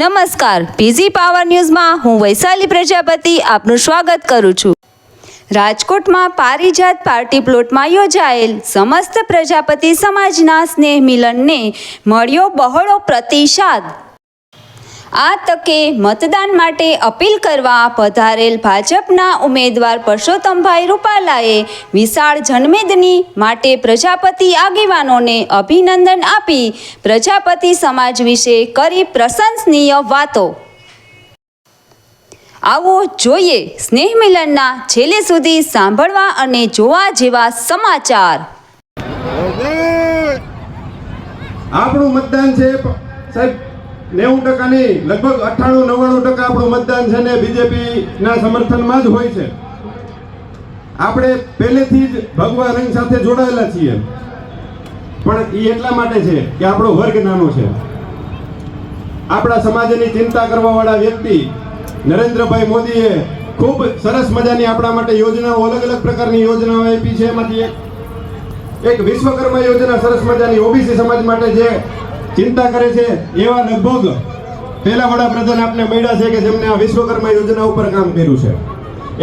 નમસ્કાર. પીઝી પાવર ન્યૂઝમાં હું વૈશાલી પ્રજાપતિ આપનું સ્વાગત કરું છું. રાજકોટમાં પારિજાત પાર્ટી પ્લોટમાં યોજાયેલ સમસ્ત પ્રજાપતિ સમાજના સ્નેહ મિલનને મળ્યો બહોળો પ્રતિસાદ. આ તકે મતદાન માટે અપીલ કરવા પધારેલ ભાજપના ઉમેદવાર પરસોત્તમભાઈ રૂપાલાએ વિશાળ જનમેદની માટે પ્રજાપતિ આગેવાનોને અભિનંદન આપી પ્રજાપતિ સમાજ વિશે કરી પ્રશંસનીય વાતો. આવો જોઈએ સ્નેહ મિલનના છેલ્લે સુધી સાંભળવા અને જોવા જેવા સમાચાર. આપણું મતદાન છે, સાહેબ નેવું ટકાની લગભગ અઠ્ઠાણું, નવ્વાણું ટકા આપણું મતદાન છે ને બીજેપીના સમર્થનમાં જ હોય છે. આપણે પહેલેથી જ ભગવા રંગ સાથે જોડાયેલા છીએ. પણ એ એટલા માટે છે કે આપણો વર્ગ નાનો છે. આપણા સમાજની ચિંતા કરવાવાળા વ્યક્તિ નરેન્દ્રભાઈ મોદીએ ખૂબ સરસ મજાની આપણા માટે યોજનાઓ અલગ અલગ પ્રકારની યોજનાઓ આપી છે. એમાંથી એક એક વિશ્વકર્મા યોજના સરસ મજાની ઓબીસી સમાજ માટે જે ચિંતા કરે છે એવા લગભગ પહેલા વડાપ્રધાન આપને મળ્યા છે કે જેમને આ વિશ્વકર્મા યોજના ઉપર કામ કર્યું છે.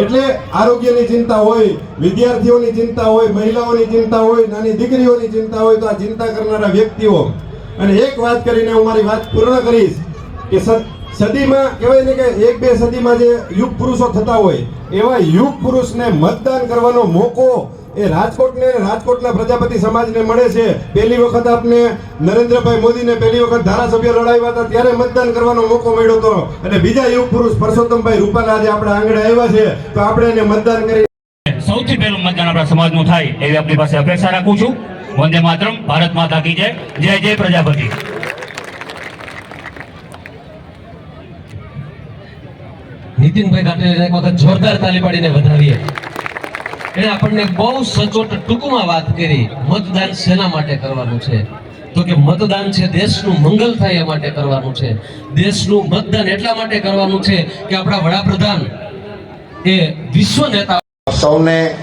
એટલે આરોગ્યની ચિંતા હોય, વિદ્યાર્થીઓની ચિંતા હોય, મહિલાઓની ચિંતા હોય, નાની દીકરીઓની ચિંતા હોય, તો આ ચિંતા કરનારા વ્યક્તિઓ. અને એક વાત કરીને હું મારી વાત પૂર્ણ કરીશ કે સદીમાં કહેવાય ને કે એક બે સદીમાં જે યુગ પુરુષો થતા હોય, એવા યુગ પુરુષને મતદાન કરવાનો મોકો એ રાજકોટને રાજકોટના પ્રજાપતિ સમાજને મળે છે. પહેલી વખત આપને નરેન્દ્રભાઈ મોદીને પહેલી વખત ધારાસભ્ય લડાવ્યા હતા ત્યારે મતદાન કરવાનો મોકો મળ્યો હતો. અને બીજા યુગ પુરુષ પરસોત્તમભાઈ રૂપાલા આજે આપણા આંગણે આવ્યા છે. તો આપણે એને મતદાન કરી સૌથી પહેલું મતદાન આપણા સમાજનું થાય એવી આપણી પાસે અપેક્ષા રાખું છું. વંદે માતરમ ભારત માતા કી જય. જય જય પ્રજાપતિ. નીતિનભાઈ ગાંઠેને એક વખત જોરદાર તાલી પાડીને વધાવીએ. એણે આપણને બહુ સચોટ ટૂંકમાં વાત કરી, મતદાન શેના માટે કરવાનું છે? તો કે મતદાન છે દેશનું મંગલ થાય એ માટે કરવાનું છે. દેશનું મતદાન એટલા માટે કરવાનું છે કે આપણા વડાપ્રધાન એ વિશ્વ નેતા સૌને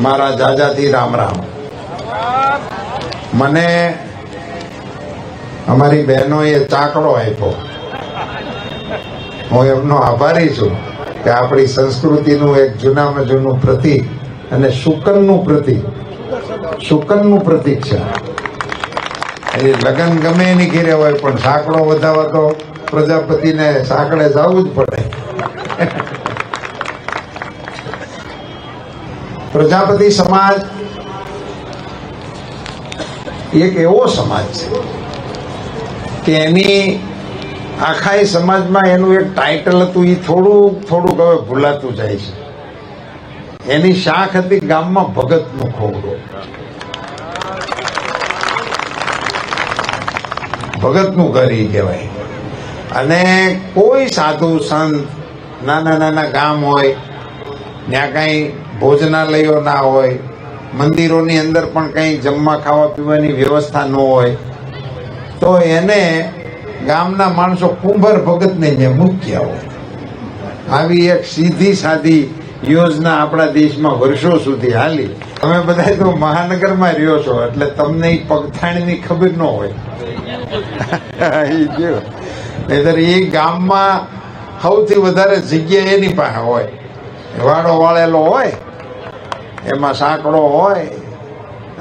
મારા જાજાથી રામ રામ. મને અમારી બહેનોએ ચાકડો આપ્યો. હું એમનો આભારી છું. કે આપણી સંસ્કૃતિનું એક જૂનામાં જૂનું પ્રતીક અને શુકનનું પ્રતીક. શુકનનું પ્રતીક છે. એ લગ્ન ગમે એની ઘેરે હોય, પણ સાંકડો વધારવા તો પ્રજાપતિને સાંકળે જવું જ પડે. પ્રજાપતિ સમાજ એક એવો સમાજ છે કે એની આખા એ સમાજમાં એનું એક ટાઇટલ હતું, એ થોડું થોડુંક હવે ભૂલાતું જાય છે. એની શાખ હતી ગામમાં ભગતનું ખોવડું. ભગતનું ઘર એ કહેવાય. અને કોઈ સાધુ, સંત, નાના નાના ગામ હોય, ત્યાં કાંઈ ભોજનાલયો ના હોય, મંદિરોની અંદર પણ કંઈ જમવા, ખાવા, પીવાની વ્યવસ્થા ન હોય, તો એને ગામના માણસો કુંભર ભગતને જે મૂક્યા હોય. આવી એક સીધી સાધી યોજના આપણા દેશમાં વર્ષો સુધી હાલી. તમે બધા તો મહાનગરમાં રહ્યો છો, એટલે તમને એ પગથાણીની ખબર ન હોય. ઈ એ ગામમાં સૌથી વધારે જગ્યા એની પાસે હોય. વાડો વાળેલો હોય, એમાં સાંકડો હોય,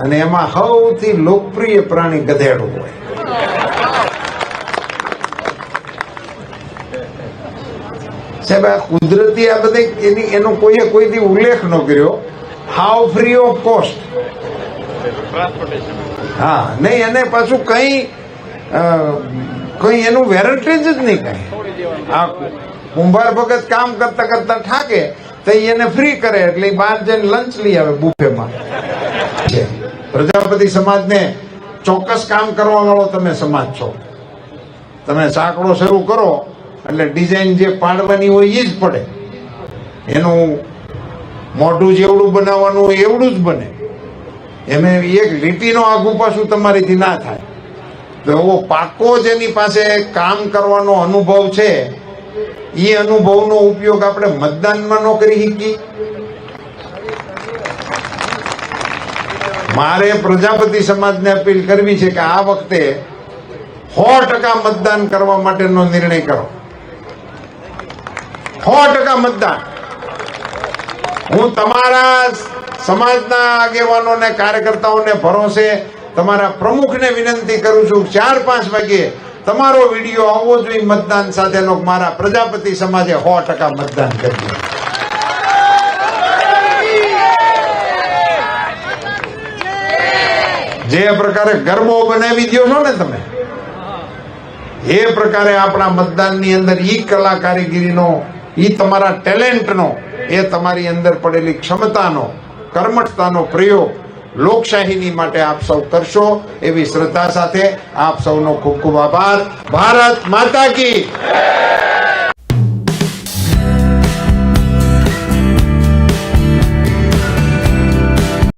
અને એમાં સૌથી લોકપ્રિય પ્રાણી ગધેડું હોય. સાહેબ, આ કુદરતી આ બધે એની, એનો કોઈએ કોઈથી ઉલ્લેખ ન કર્યો? હાવ ફ્રી ઓફ કોસ્ટ હા, નહીં, એને પાછું કઈ કઈ એનું વેરંટેજ જ નહીં કઈ. આ કુંભાર ભગત કામ કરતા કરતા ઠાકે તો એને ફ્રી કરે, એટલે બહાર જઈને લંચ લઈ આવે બુફેમાં. પ્રજાપતિ સમાજને ચોક્કસ કામ કરવા વાળો તમે સમાજ છો. તમે સાંકડો શરૂ કરો એટલે ડિઝાઇન જે પાડવાની હોય એ જ પડે. એનું મોઢું જેવડું બનાવવાનું હોય એવડું જ બને. એને એક લીટીનો આગું પાછું તમારીથી ના થાય. તો એવો પાકો જેની પાસે કામ કરવાનો અનુભવ છે એ અનુભવનો ઉપયોગ આપણે મતદાનમાં ન કરી શકીએ. મારે પ્રજાપતિ સમાજને અપીલ કરવી છે કે આ વખતે સો ટકા મતદાન કરવા માટેનો નિર્ણય કરો. સો ટકા મતદાન. હું તમારા સમાજના આગેવાનોને, કાર્યકર્તાઓને ભરોસે તમારા પ્રમુખને વિનંતી કરું છું ચાર પાંચ વાગે તમારો વીડિયો આવવો જોઈએ મતદાન સાથેનો. મારા પ્રજાપતિ સમાજે સો ટકા મતદાન કર્યું. જે પ્રકારે ગરબો બનાવી દો છો ને તમે, એ પ્રકારે આપણા મતદાનની અંદર ઈ કલા કારીગીરીનો ઈ તમારા ટેલેન્ટનો, એ તમારી અંદર પડેલી ક્ષમતાનો, કર્મઠતાનો પ્રયોગ લોકશાહીની માટે આપ સૌ કરશો એવી શ્રદ્ધા સાથે આપ સૌનો ખૂબ ખૂબ આભાર. ભારત માતા કી